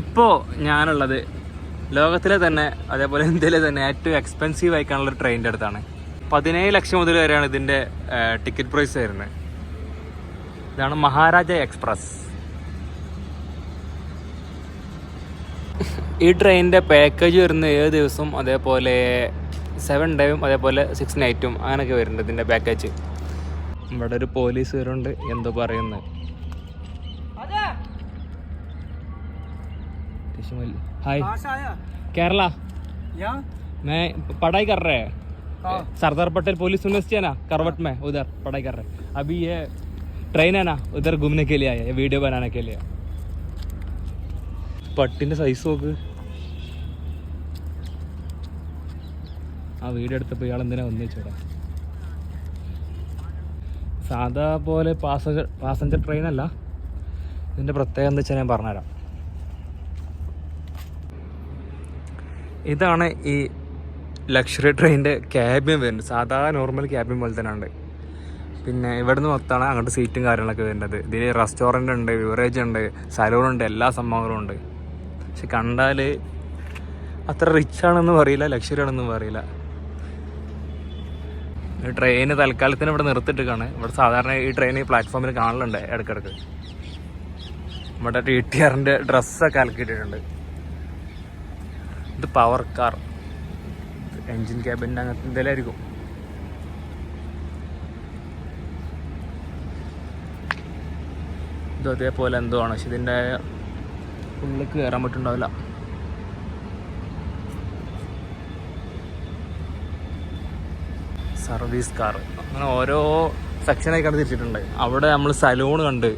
ഇപ്പോൾ ഞാനുള്ളത് ലോകത്തിലെ തന്നെ അതേപോലെ ഇന്ത്യയിലെ തന്നെ ഏറ്റവും എക്സ്പെൻസീവ് ആയിക്കാനുള്ള ഒരു ട്രെയിനിന്റെ അടുത്താണ്. പതിനേഴ് ലക്ഷം മുതൽ വരെയാണ് ഇതിന്റെ ടിക്കറ്റ് പ്രൈസ് വരുന്നത്. ഇതാണ് മഹാരാജ എക്സ്പ്രസ് ഈ ട്രെയിനിന്റെ പാക്കേജ് വരുന്ന ഏഴ് ദിവസം അതേപോലെ സെവൻ ഡേയും അതേപോലെ സിക്സ് നൈറ്റും അങ്ങനെയൊക്കെ വരുന്നുണ്ട് ഇതിന്റെ പാക്കേജ് ഇവിടെ ഒരു പോലീസ് വരുന്നുണ്ട് എന്തോ പറയുന്നത്. हाय कहाँ से आया केरला यहाँ मैं पढ़ाई कर रहे हैं हाँ। सरदार पटेल पुलिस यूनिवर्सिटी है ना करवट में उधर पढ़ाई कर रहे हैं अभी ये ट्रेन है ना उधर घूमने के लिए आए हैं वीडियो बनाने के लिए പട്ടിൻ്റെ സൈസ് നോക്ക് ആ വീഡിയോ എടുത്തപ്പോൾ ഇയാൾ എന്തിനാ വന്നു വെച്ചോടാ സാധാ പോലെ പാസഞ്ചർ പാസഞ്ചർ ട്രെയിൻ അല്ല ഇതിൻ്റെ പ്രത്യേകത എന്താ വെച്ചാൽ ഞാൻ പറഞ്ഞുതരാം ഇതാണ് ഈ ലക്ഷറി ട്രെയിനിന്റെ ക്യാബിൻ വരുന്നത്. സാധാരണ നോർമൽ ക്യാബിൻ പോലെ തന്നെ ഉണ്ട് പിന്നെ ഇവിടുന്ന് മൊത്തമാണ് അങ്ങോട്ട് സീറ്റും കാര്യങ്ങളൊക്കെ വരുന്നത്. ഇതിൽ റെസ്റ്റോറന്റ് ഉണ്ട് ബിവറേജ് ഉണ്ട് സലൂണുണ്ട് എല്ലാ സംഭവങ്ങളും ഉണ്ട്. പക്ഷെ കണ്ടാൽ അത്ര റിച്ച് ആണെന്നും പറയില്ല ലക്ഷറി ആണെന്നും അറിയില്ല. ട്രെയിന് തൽക്കാലത്തിന് ഇവിടെ നിർത്തിയിട്ടാണ് ഇവിടെ സാധാരണ ഈ ട്രെയിൻ ഈ പ്ലാറ്റ്ഫോമിൽ കാണലുണ്ട് ഇടയ്ക്കിടയ്ക്ക്. നമ്മുടെ ടി ടി ആറിന്റെ ഡ്രസ്സൊക്കെ അലക്കിയിട്ടുണ്ട് ഇത് പവർ കാർ എൻജിൻ ക്യാബിന്റെ അങ്ങനത്തെ എന്തെങ്കിലും ഇത് അതേപോലെ എന്തോ ആണ്. പക്ഷെ ഇതിന്റെ ഉള്ളിൽ കയറാൻ പറ്റുണ്ടാവില്ല സർവീസ് കാർ അങ്ങനെ ഓരോ സെക്ഷനായി കണ്ട് തിരിച്ചിട്ടുണ്ട് അവിടെ നമ്മൾ സലൂൺ കണ്ട്.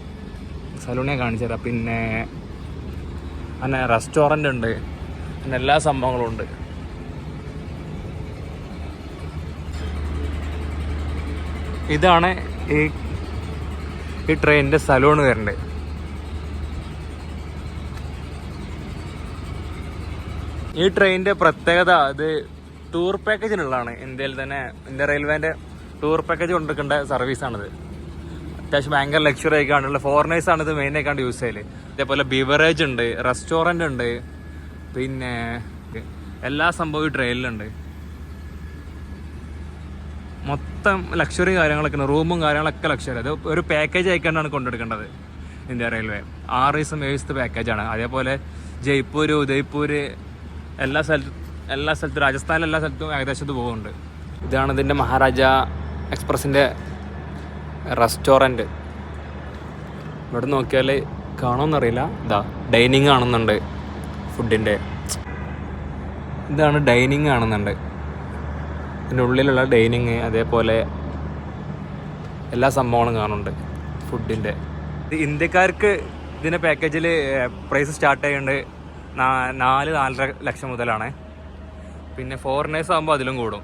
സലൂണെ കാണിച്ചു തരാം പിന്നെ അങ്ങനെ റെസ്റ്റോറന്റ് ഉണ്ട്. അങ്ങനെ എല്ലാ സംഭവങ്ങളും ഉണ്ട്. ഇതാണ് ഈ ഈ ട്രെയിനിന്റെ സലൂൺ വരേണ്ടത്. ഈ ട്രെയിനിന്റെ പ്രത്യേകത അത് ടൂർ പാക്കേജിനുള്ളതാണ്. ഇന്ത്യയിൽ തന്നെ ഇന്ത്യ റെയിൽവേന്റെ ടൂർ പാക്കേജ് കൊണ്ടിരിക്കേണ്ട സർവീസാണിത്. അത്യാവശ്യം ഭയങ്കര ലക്ഷറി ആയിക്കാണ്ടുള്ള ആണ് ഇത് മെയിൻ ആയിക്കാണ്ട് യൂസ് ചെയ്യൽ. ഇതേപോലെ ബിവറേജ് ഉണ്ട് റെസ്റ്റോറന്റ് ഉണ്ട് പിന്നെ എല്ലാ സംഭവവും ട്രെയിനിലുണ്ട് മൊത്തം ലക്ഷറി കാര്യങ്ങളൊക്കെ റൂമും കാര്യങ്ങളൊക്കെ ലക്ഷറി അത് ഒരു പാക്കേജ് അയക്കാണ്ടാണ് കൊണ്ടെടുക്കേണ്ടത് ഇന്ത്യ റെയിൽവേ ആറ് ദിവസം ഏഴ് ദിവസത്തെ പാക്കേജാണ് അതേപോലെ ജയ്പൂർ ഉദയ്പൂർ എല്ലാ സ്ഥലത്ത് എല്ലാ സ്ഥലത്തും രാജസ്ഥാനിലെ എല്ലാ സ്ഥലത്തും ഏകദേശം ഇത് പോകുന്നുണ്ട്. ഇതാണ് ഇതിന്റെ മഹാരാജ എക്സ്പ്രസിന്റെ റെസ്റ്റോറന്റ് ഇവിടെ നോക്കിയാൽ കാണുമെന്നറിയില്ല ഇതാ ഡൈനിങ് കാണുന്നുണ്ട്. ഫുഡിന്റെ ഇതാണ് ഡൈനിങ് കാണുന്നുണ്ട്. ഇതിന്റെ ഉള്ളിലുള്ള ഡൈനിങ് അതേപോലെ എല്ലാ സംഭവങ്ങളും കാണുന്നുണ്ട് ഫുഡിന്റെ. ഇന്ത്യക്കാർക്ക് ഇതിന്റെ പാക്കേജിൽ പ്രൈസ് സ്റ്റാർട്ട് ചെയ്യേണ്ടത് നാ- നാല് നാലര ലക്ഷം മുതലാണ്. പിന്നെ ഫോറിനേഴ്സ് ആകുമ്പോൾ അതിലും കൂടും.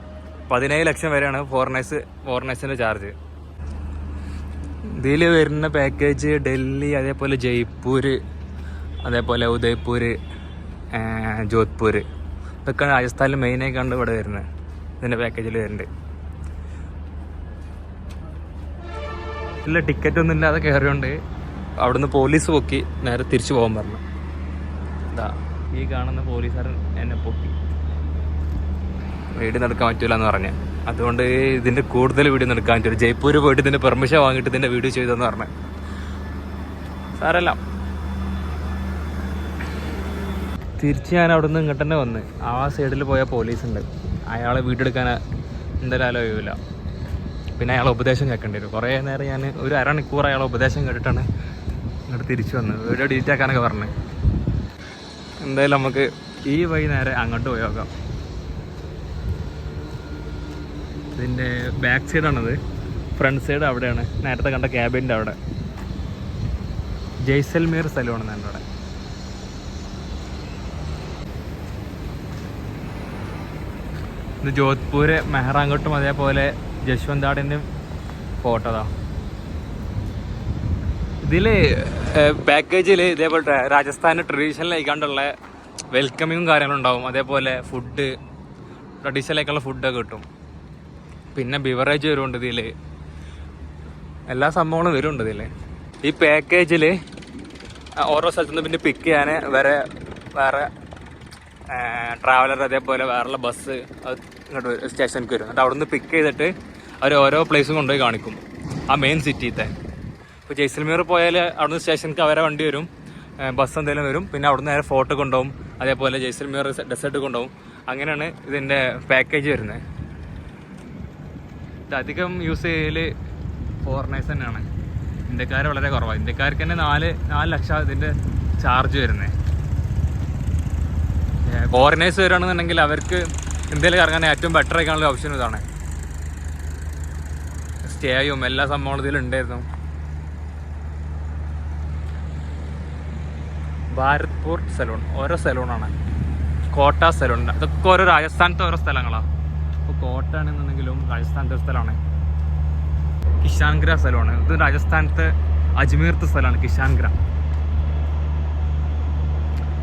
പതിനേഴ് ലക്ഷം വരെയാണ് ഫോറിനേഴ്സ് ഫോറിനേഴ്സിന്റെ ചാർജ് ഇതിൽ വരുന്ന പാക്കേജ് ഡൽഹി അതേപോലെ ജയ്പൂർ അതേപോലെ ഉദയ്പൂർ ജോധ്പൂർ ഇതൊക്കെ രാജസ്ഥാനിൽ മെയിനായി കണ്ട് ഇവിടെ വരുന്നത് ഇതിന്റെ പാക്കേജിൽ വരുന്നുണ്ട് ഇല്ല ടിക്കറ്റ് ഒന്നും ഇല്ലാതെ കയറിയോണ്ട് അവിടുന്ന് പോലീസ് പൊക്കി നേരെ തിരിച്ചു പോകാൻ പറഞ്ഞു. ഇതാ ഈ കാണുന്ന പോലീസുകാരൻ എന്നെ പൊക്കി. വീഡിയോ നടക്കാൻ പറ്റൂല എന്ന് പറഞ്ഞു. അതുകൊണ്ട് ഇതിന്റെ കൂടുതൽ വീഡിയോ നടക്കാൻ പറ്റില്ല. ജയ്പൂർ പോയിട്ട് ഇതിന്റെ പെർമിഷൻ വാങ്ങിയിട്ട് ഇതിന്റെ വീഡിയോ ചെയ്തെന്ന് പറഞ്ഞു. സാരല്ല തിരിച്ച് ഞാൻ അവിടെ നിന്ന് ഇങ്ങോട്ട് തന്നെ വന്ന്. ആ സൈഡിൽ പോയ പോലീസ് ഉണ്ട്. അയാളെ വീട്ടെടുക്കാൻ എന്തായാലും കഴിയൂല പിന്നെ അയാളെ ഉപദേശം കേൾക്കേണ്ടി വരും. കുറേ നേരം ഞാൻ ഒരു അരമണിക്കൂർ അയാളെ ഉപദേശം കേട്ടിട്ടാണ് ഇങ്ങോട്ട് തിരിച്ചു വന്നത്. വീഡിയോ ഡിലീറ്റ് ആക്കാനൊക്കെ പറഞ്ഞു. എന്തായാലും നമുക്ക് ഈ വഴി നേരെ അങ്ങോട്ട് പോയി നോക്കാം. ഇതിന്റെ ബാക്ക് സൈഡാണത് ഫ്രണ്ട് സൈഡ് അവിടെയാണ്. നേരത്തെ കണ്ട ക്യാബിന്റെ അവിടെ. ജയ്സൽമീർ സ്ഥലമാണ് എന്റെ അവിടെ. ഇത് ജോധ്പൂര് മെഹ്റാങ്കോട്ടും അതേപോലെ ജശ്വന്താടിന്റെയും ഫോട്ടോതാ ഇതിൽ പാക്കേജിൽ ഇതേപോലെ രാജസ്ഥാന് ട്രഡീഷണൽ ആയിക്കാണ്ടുള്ള വെൽക്കമിങ്ങും കാര്യങ്ങളും ഉണ്ടാവും. അതേപോലെ ഫുഡ് ട്രഡീഷണൽ ആയിട്ടുള്ള ഫുഡൊക്കെ കിട്ടും. പിന്നെ ബിവറേജ് വരുന്നുണ്ട് ഇതിൽ എല്ലാ സംഭവങ്ങളും വരുന്നുണ്ട് ഇതിൽ ഈ പാക്കേജിൽ ഓരോ സ്ഥലത്തു നിന്ന് പിന്നെ പിക്ക് ചെയ്യാൻ വരെ വേറെ ട്രാവലർ അതേപോലെ വേറെ ബസ് അത് ഇങ്ങോട്ട് വരും സ്റ്റേഷനിലേക്ക് വരും. എന്നിട്ട് അവിടെ നിന്ന് പിക്ക് ചെയ്തിട്ട് അവർ ഓരോ പ്ലേസും കൊണ്ടുപോയി കാണിക്കും. ആ മെയിൻ സിറ്റിത്തെ ഇപ്പോൾ ജയ്സൽമീർ പോയാൽ അവിടുന്ന് സ്റ്റേഷനിലേക്ക് അവരെ വണ്ടി വരും. ബസ് എന്തെങ്കിലും വരും. പിന്നെ അവിടുന്ന് നേരെ ഫോട്ടോ കൊണ്ടുപോകും. അതേപോലെ ജയ്സൽമീർ ഡെസേർട്ട് കൊണ്ടുപോകും. അങ്ങനെയാണ് ഇതിന്റെ പാക്കേജ് വരുന്നത് ഇത് അധികം യൂസ് ചെയ്യൽ ഫോറിനേഴ്സ് തന്നെയാണ്. ഇന്ത്യക്കാർ വളരെ കുറവാണ് ഇന്ത്യക്കാർക്ക് തന്നെ നാല് നാല് ലക്ഷം ഇതിന്റെ ചാർജ് വരുന്നത് ഫോറിനേഴ്സ് വരികയാണെന്നുണ്ടെങ്കിൽ അവർക്ക് ഇന്ത്യയിൽ ഇറങ്ങാൻ ഏറ്റവും ബെറ്റർ ആയിക്കാനുള്ള ഓപ്ഷൻ ഇതാണ്. സ്റ്റേയും എല്ലാ സംഭവങ്ങളും ഇതിലുണ്ടായിരുന്നു ഭാരത്പൂർ സലൂൺ ഓരോ സലൂണാണ് കോട്ട സലൂൺ അതൊക്കെ ഓരോ രാജസ്ഥാനത്തെ ഓരോ സ്ഥലങ്ങളാണ് ഇപ്പോൾ കോട്ട ആണെന്നുണ്ടെങ്കിലും രാജസ്ഥാനത്തെ ഒരു സ്ഥലമാണ്. കിഷാൻഗ്ര സലൂണ് ഇത് രാജസ്ഥാനത്തെ അജ്മീർത്തെ സ്ഥലമാണ് കിഷാൻഗ്ര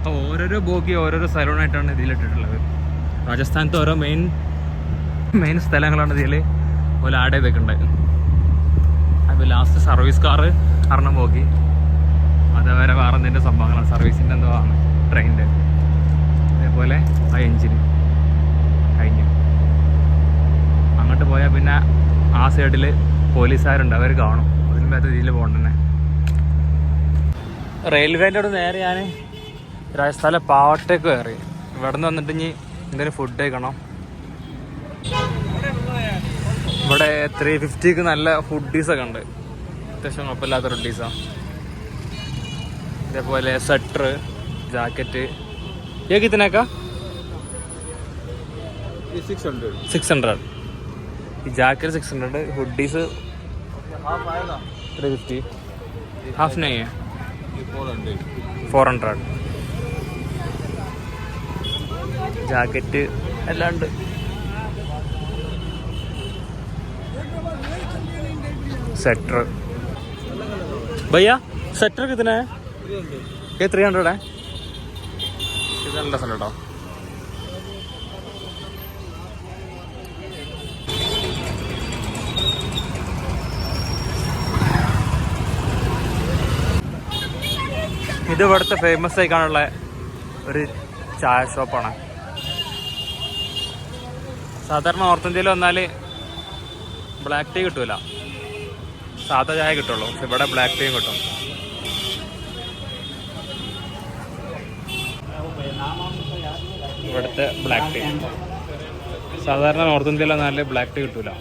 അപ്പോൾ ഓരോരോ ബോഗി ഓരോരോ സ്ഥലമായിട്ടാണ് ഇതിലിട്ടിട്ടുള്ളത് രാജസ്ഥാനത്തെ ഓരോ മെയിൻ മെയിൻ സ്ഥലങ്ങളാണ് ഇതിൽ പോലെ ആഡ് ചെയ്തൊക്കെ അപ്പോൾ ലാസ്റ്റ് സർവീസ് കാറ് കാരണം ബോഗി. അതേവരെ വേറെ എന്തിന്റെ സംഭവങ്ങളാണ്? സർവീസിന്റെ എന്തോ ആണ്. ട്രെയിനിന്റെ അതേപോലെ ആ എഞ്ചിന് കഴിഞ്ഞു. അങ്ങോട്ട് പോയാൽ പിന്നെ ആ സൈഡിൽ പോലീസുകാരുണ്ട്. അവർ കാണും. അതിലും വേറെ ഇതിൽ പോകണ്ടെന്നെ. റെയിൽവേന്റെ അവിടെ നേരെ ഞാൻ രാജസ്ഥാനിലെ പാവട്ടേക്ക് കയറി. ഇവിടെ നിന്ന് വന്നിട്ട് ഇനി എന്തെങ്കിലും ഫുഡ് കഴിക്കണം? ഇവിടെ ത്രീ ഫിഫ്റ്റിക്ക് നല്ല ഫുഡീസ് ഒക്കെ ഉണ്ട്. അത്യാവശ്യം കുഴപ്പമില്ലാത്ത ഫുഡീസാ ഇതേപോലെ സ്വെറ്റർ ജാക്കറ്റ് ഏക്ക് ഇതിനേക്കാ? സിക്സ് ഹൺഡ്രഡ് ഈ jacket six hundred hoodies three fifty half nine four hundred jacket എല്ലാം ഉണ്ട്. സെറ്റർ ഭയ്യ സെറ്റർ കിതനെ ത്രീ ഹൺഡ്രഡേ ഇത് ഇത് ഇവിടുത്തെ ഫേമസ് ആയിക്കാണുള്ള ഒരു ചായ ഷോപ്പാണ് സാധാരണ നോർത്ത് ഇന്ത്യയിൽ വന്നാൽ ബ്ലാക്ക് ടീ കിട്ടൂല. സാധാ ചായ കിട്ടുള്ളൂ. പക്ഷെ ഇവിടെ ബ്ലാക്ക് ടീയും കിട്ടും. ഇവിടുത്തെ ബ്ലാക്ക് ടീ സാധാരണ നോർത്ത് ഇന്ത്യയിൽ വന്നാൽ ബ്ലാക്ക് ടീ കിട്ടൂല.